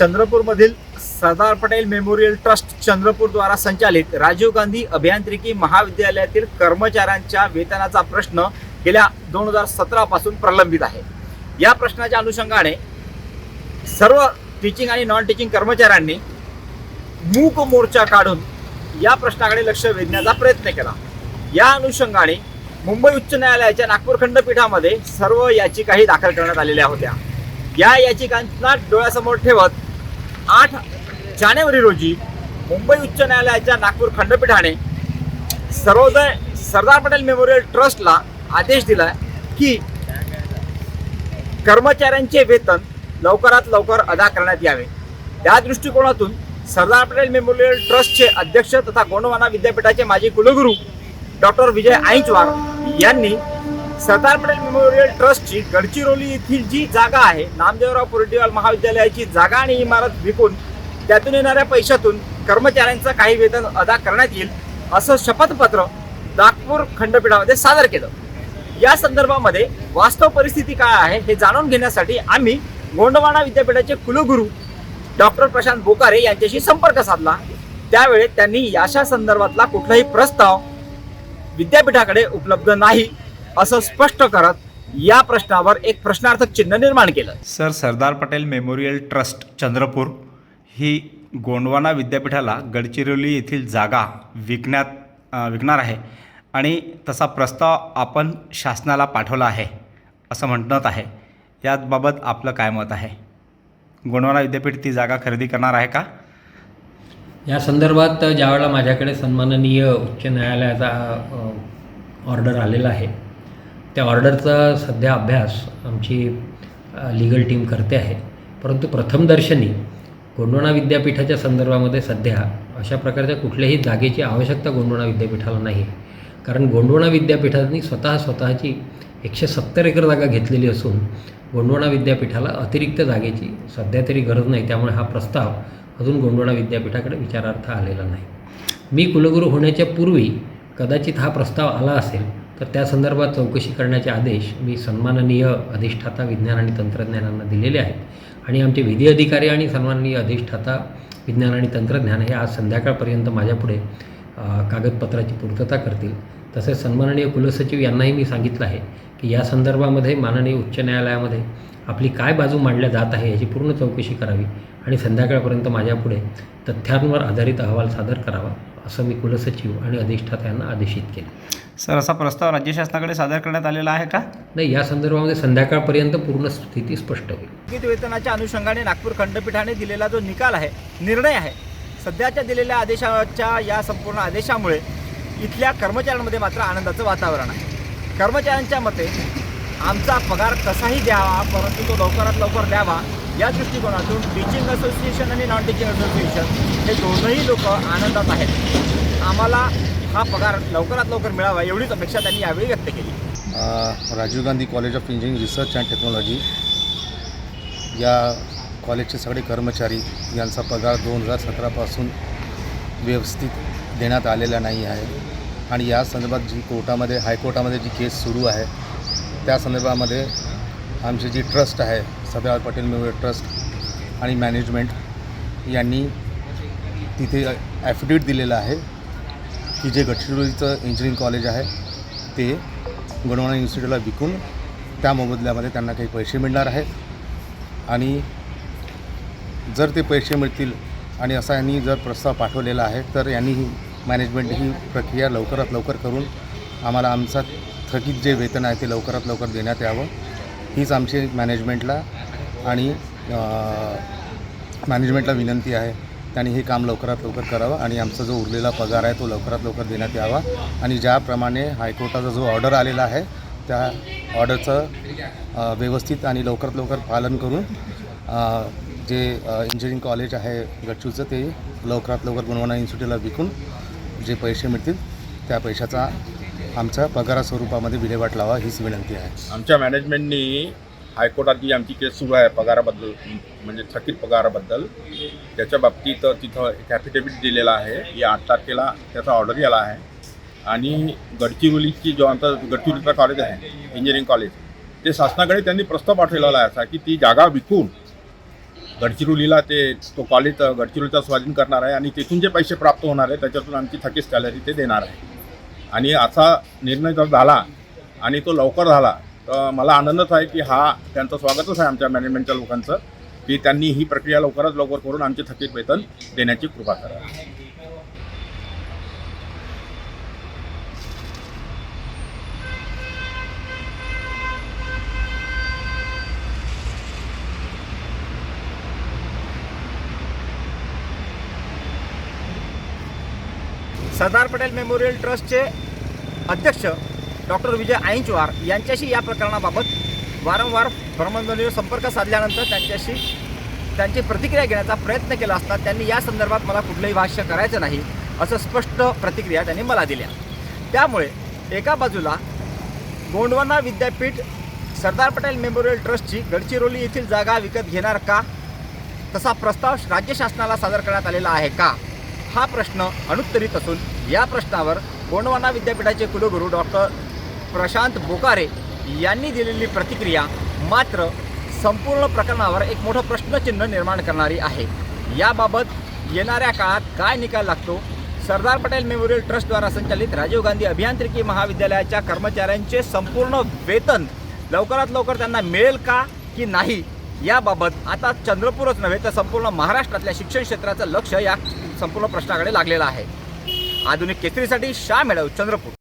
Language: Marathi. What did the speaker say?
चंद्रपूरमधील सरदार पटेल मेमोरियल ट्रस्ट चंद्रपूर द्वारा संचालित राजीव गांधी अभियांत्रिकी महाविद्यालयातील कर्मचाऱ्यांच्या वेतनाचा प्रश्न गेल्या दोन हजार सतरा पासून प्रलंबित आहे. या प्रश्नाच्या अनुषंगाने सर्व टीचिंग आणि नॉन टीचिंग कर्मचाऱ्यांनी मूक मोर्चा काढून या प्रश्नाकडे लक्ष वेधण्याचा प्रयत्न केला. या अनुषंगाने मुंबई उच्च न्यायालयाच्या नागपूर खंडपीठामध्ये सर्व याचिकाही दाखल करण्यात आलेल्या होत्या. या याचिकांना डोळ्यासमोर ठेवत आठ जानेवारी रोजी मुंबई उच्च न्यायालयाच्या नागपूर खंडपीठाने सर्वोदय सरदार पटेल मेमोरियल ट्रस्टला आदेश दिला की कर्मचाऱ्यांचे वेतन लवकरात लवकर अदा करण्यात यावे. त्या दृष्टिकोनातून सरदार पटेल मेमोरियल ट्रस्टचे अध्यक्ष तथा गोंडवाना विद्यापीठाचे माजी कुलगुरू डॉक्टर विजय आईचवार यांनी सरदार पटेल मेमोरियल ट्रस्टची गडचिरोली येथील जी जागा आहे नामदेवराव पुरडीवाल महाविद्यालयाची जागा आणि इमारत विकून त्यातून येणाऱ्या पैशातून कर्मचाऱ्यांचं काही वेतन अदा करण्यात येईल असं शपथपत्र नागपूर खंडपीठामध्ये सादर केलं. या संदर्भामध्ये वास्तव परिस्थिती काय आहे हे जाणून घेण्यासाठी आम्ही गोंडवाना विद्यापीठाचे कुलगुरू डॉक्टर प्रशांत बोकारे यांच्याशी संपर्क साधला. त्यावेळी त्यांनी याशा संदर्भातला कुठलाही प्रस्ताव विद्यापीठाकडे उपलब्ध नाही. असं स्पष्ट करत या प्रश्नावर एक प्रश्नार्थक चिन्ह निर्माण केलं. Sir Sardar Patel memorial trust Chandrapur. ही गोंडवाना विद्यापीठाला गडचिरोली येथील जागा विकण्यात विकणार आहे आणि तसा प्रस्ताव आपण शासनाला पाठवला आहे असं म्हणत आहे. याबाबत आपलं काय मत आहे? गोंडवाना विद्यापीठ ती जागा खरेदी करणार आहे का? या संदर्भात ज्यावेळेला माझ्याकडे सन्माननीय उच्च न्यायालयाचा ऑर्डर आलेला आहे त्या ऑर्डरचा सध्या अभ्यास आमची लिगल टीम करते आहे. परंतु प्रथमदर्शनी गोंडवणा विद्यापीठाच्या संदर्भामध्ये सध्या अशा प्रकारच्या कुठल्याही जागेची आवश्यकता गोंडवाना विद्यापीठाला नाही. कारण गोंडवणा विद्यापीठाने स्वतः स्वतःची एकशे सत्तर एकर जागा घेतलेली असून गोंडवणा विद्यापीठाला अतिरिक्त जागेची सध्या तरी गरज नाही. त्यामुळे हा प्रस्ताव अजून गोंडवणा विद्यापीठाकडे विचारार्थ आलेला नाही. मी कुलगुरू होण्याच्या पूर्वी कदाचित हा प्रस्ताव आला असेल तर त्या संदर्भात चौकशी करण्याचे आदेश मी सन्माननीय अधिष्ठाता विज्ञान आणि तंत्रज्ञानांना दिलेले आहेत. आणि आमचे विधी अधिकारी आणि सन्माननीय अधिष्ठाता विज्ञान आणि तंत्रज्ञान हे आज संध्याकाळपर्यंत माझ्यापुढे कागदपत्राची पूर्तता करतील. तसेच सन्माननीय कुलसचिव यांनाही मी सांगितलं आहे की या संदर्भामध्ये माननीय उच्च न्यायालयामध्ये आपली काय बाजू मांडल्या जात आहे याची पूर्ण चौकशी करावी आणि संध्याकाळपर्यंत माझ्यापुढे तथ्यांवर आधारित अहवाल सादर करावा. असं मी कुलसचिव आणि अधिष्ठाता यांना आदेशित केले. सर असा प्रस्ताव राज्य शासनाकडे सादर करण्यात आलेला आहे का? नाही या संदर्भामध्ये संध्याकाळपर्यंत पूर्ण स्थिती स्पष्ट होईल. थकीत वेतनाच्या अनुषंगाने नागपूर खंडपीठाने दिलेला जो निकाल आहे निर्णय आहे सध्याच्या दिलेल्या आदेशाच्या या संपूर्ण आदेशामुळे इथल्या कर्मचाऱ्यांमध्ये मात्र आनंदाचं वातावरण आहे. कर्मचाऱ्यांच्या मते आमचा पगार कसाही द्यावा परंतु तो लवकरात लवकर द्यावा या दृष्टिकोनातून टीचिंग असोसिएशन आणि नॉन टीचिंग असोसिएशन हे दोनही लोक आनंदात आहेत. आम्हाला हा पगार लवकरात लवकर मिळावा एवढीच अपेक्षा त्यांनी यावेळी व्यक्त केली. Rajiv Gandhi college of engineering research and technology या कॉलेजचे सगळे कर्मचारी यांचा पगार दोन हजार सतरापासून व्यवस्थित देण्यात आलेला नाही आहे. आणि या संदर्भात जी कोर्टामध्ये हायकोर्टामध्ये जी केस सुरू आहे त्या संदर्भामध्ये आमची जी ट्रस्ट आहे सरदार पटेल मेमोरियल ट्रस्ट आणि मॅनेजमेंट यांनी तिथे ॲफिडेविट दिलेलं आहे की जे गडचिरोलीचं इंजिनिअरिंग कॉलेज आहे ते गुणवणा इन्स्टिट्यूटला विकून त्या मोबदल्यामध्ये त्यांना काही पैसे मिळणार आहेत. आणि जर ते पैसे मिळतील आणि असा यांनी जर प्रस्ताव पाठवलेला आहे तर यांनी ही मॅनेजमेंट ही प्रक्रिया लवकरात लवकर करून आम्हाला आमचा थकीत जे वेतन आहे ते लवकरात लवकर देण्यात यावं. हीच आमची मॅनेजमेंटला आणि मॅनेजमेंटला विनंती आहे त्यांनी हे काम लवकरात लवकर करावं आणि आमचा जो उरलेला पगार आहे तो लवकरात लवकर देण्यात यावा. आणि ज्याप्रमाणे हायकोर्टाचा जो ऑर्डर आलेला आहे त्या ऑर्डरचं व्यवस्थित आणि लवकरात लवकर पालन करून जे इंजिनिअरिंग कॉलेज आहे गच्चूचं ते लवकरात लवकर गुणवाना इन्स्टिट्यूटला विकून जे पैसे मिळतील त्या पैशाचा आमच्या पगारा स्वरूपामध्ये विल्हेवाट लावा हीच विनंती आहे. आमच्या मॅनेजमेंटनी हायकोर्टात जी आमची केस सुरू आहे पगाराबद्दल म्हणजे थकीत पगाराबद्दल त्याच्या बाबतीत तिथं एक ॲफिडेविट दिलेला आहे. या आठ तारखेला त्याचा ऑर्डर गेला आहे. आणि गडचिरोलीची जो आमचा गडचिरोलीचा कॉलेज आहे इंजिनिअरिंग कॉलेज ते शासनाकडे त्यांनी प्रस्ताव पाठवलेला आहे असा की ती जागा विकून गडचिरोलीला ते तो कॉलेज गडचिरोलीचा स्वाधीन करणार आहे आणि तिथून जे पैसे प्राप्त होणार आहे त्याच्यातून आमची थकीत सॅलरी ते देणार आहे. आणि असा निर्णय जर झाला आणि तो लवकर झाला तर मला आनंदच आहे की हा त्यांचं स्वागतच आहे आमच्या मॅनेजमेंटच्या लोकांचं की त्यांनी ही प्रक्रिया लवकरात लवकर करून आमचे थकीत वेतन देण्याची कृपा करा. सरदार पटेल मेमोरियल ट्रस्टचे अध्यक्ष डॉक्टर विजय आईंचवार यांच्याशी या प्रकरणाबाबत वारंवार भ्रमणध्वनीवर संपर्क साधल्यानंतर त्यांच्याशी त्यांची प्रतिक्रिया घेण्याचा प्रयत्न केला असता त्यांनी या संदर्भात मला कुठलंही भाष्य करायचं नाही असं स्पष्ट प्रतिक्रिया त्यांनी मला दिल्या. त्यामुळे एका बाजूला गोंडवाना विद्यापीठ सरदार पटेल मेमोरियल ट्रस्टची गडचिरोली येथील जागा विकत घेणार का तसा प्रस्ताव राज्य शासनाला सादर करण्यात आलेला आहे का हा प्रश्न अनुत्तरित असून या प्रश्नावर गोंडवाना विद्यापीठाचे कुलगुरू डॉक्टर प्रशांत बोकारे यांनी दिलेली प्रतिक्रिया मात्र संपूर्ण प्रकरणावर एक मोठं प्रश्नचिन्ह निर्माण करणारी आहे. याबाबत येणाऱ्या काळात काय निकाल लागतो? सरदार पटेल मेमोरियल ट्रस्टद्वारा संचालित राजीव गांधी अभियांत्रिकी महाविद्यालयाच्या कर्मचाऱ्यांचे संपूर्ण वेतन लवकरात लवकर त्यांना मिळेल का की नाही? याबाबत आता चंद्रपूरच नव्हे तर संपूर्ण महाराष्ट्रातल्या शिक्षण क्षेत्राचं लक्ष या संपूर्ण प्रश्नाकडे लागलेलं आहे. आधुनिक केसरीसाठी शाह मिळव चंद्रपूर.